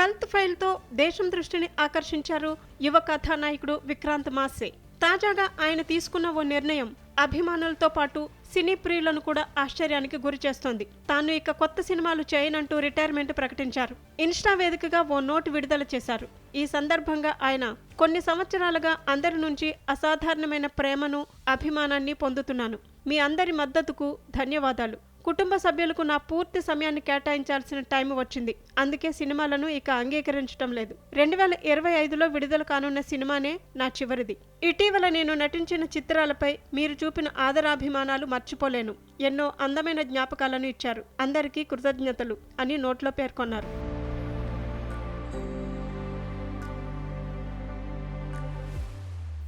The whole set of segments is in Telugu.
ట్వెల్త్ ఫైల్తో దేశం దృష్టిని ఆకర్షించారు యువ కథానాయకుడు విక్రాంత్ మాసే తాజాగా ఆయన తీసుకున్న ఓ నిర్ణయం అభిమానులతో పాటు సినీ ప్రియులను కూడా ఆశ్చర్యానికి గురి చేస్తోంది. తాను ఇక కొత్త సినిమాలు చేయనంటూ రిటైర్మెంట్ ప్రకటించారు. ఇన్స్టా వేదికగా ఓ నోట్ విడుదల చేశారు. ఈ సందర్భంగా ఆయన కొన్ని సంవత్సరాలుగా అందరి నుంచి అసాధారణమైన ప్రేమను అభిమానాన్ని పొందుతున్నాను. మీ అందరి మద్దతుకు ధన్యవాదాలు. కుటుంబ సభ్యులకు నా పూర్తి సమయాన్ని కేటాయించాల్సిన టైం వచ్చింది. అందుకే సినిమాలను ఇక అంగీకరించడం లేదు. రెండు వేల ఇరవై ఐదులో విడుదల కానున్న సినిమానే నా చివరిది. ఇటీవల నేను నటించిన చిత్రాలపై మీరు చూపిన ఆదరాభిమానాలు మర్చిపోలేను. ఎన్నో అందమైన జ్ఞాపకాలను ఇచ్చారు. అందరికీ కృతజ్ఞతలు అని నోట్లో పేర్కొన్నారు.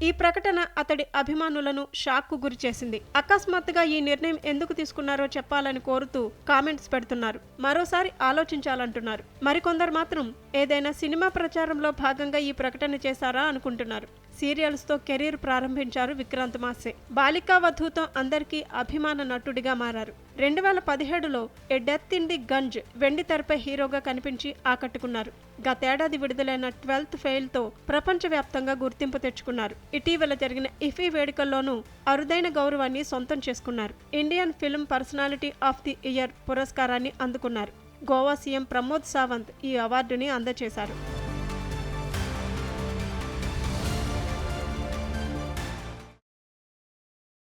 ఈ ప్రకటన అతడి అభిమానులను షాక్కు గురిచేసింది అకస్మాత్తుగా ఈ నిర్ణయం ఎందుకు తీసుకున్నారో చెప్పాలని కోరుతూ కామెంట్స్ పెడుతున్నారు. మరోసారి ఆలోచించాలంటున్నారు. మరికొందరు మాత్రం ఏదైనా సినిమా ప్రచారంలో భాగంగా ఈ ప్రకటన చేశారా అనుకుంటున్నారు. సీరియల్స్తో కెరీర్ ప్రారంభించారు విక్రాంత్ మాసే. బాలికా వధూతో అందరికీ అభిమాన నటుడిగా మారారు. రెండు వేల పదిహేడులో a death in the Gunj వెండి తెరపై హీరోగా కనిపించి ఆకట్టుకున్నారు. గతేడాది విడుదలైన ట్వెల్త్ ఫెయిల్తో ప్రపంచవ్యాప్తంగా గుర్తింపు తెచ్చుకున్నారు. ఇటీవల జరిగిన ఇఫీ వేడుకల్లోనూ అరుదైన గౌరవాన్ని సొంతం చేసుకున్నారు. Indian film personality of the year పురస్కారాన్ని అందుకున్నారు. గోవా సీఎం ప్రమోద్ సావంత్ ఈ అవార్డుని అందజేశారు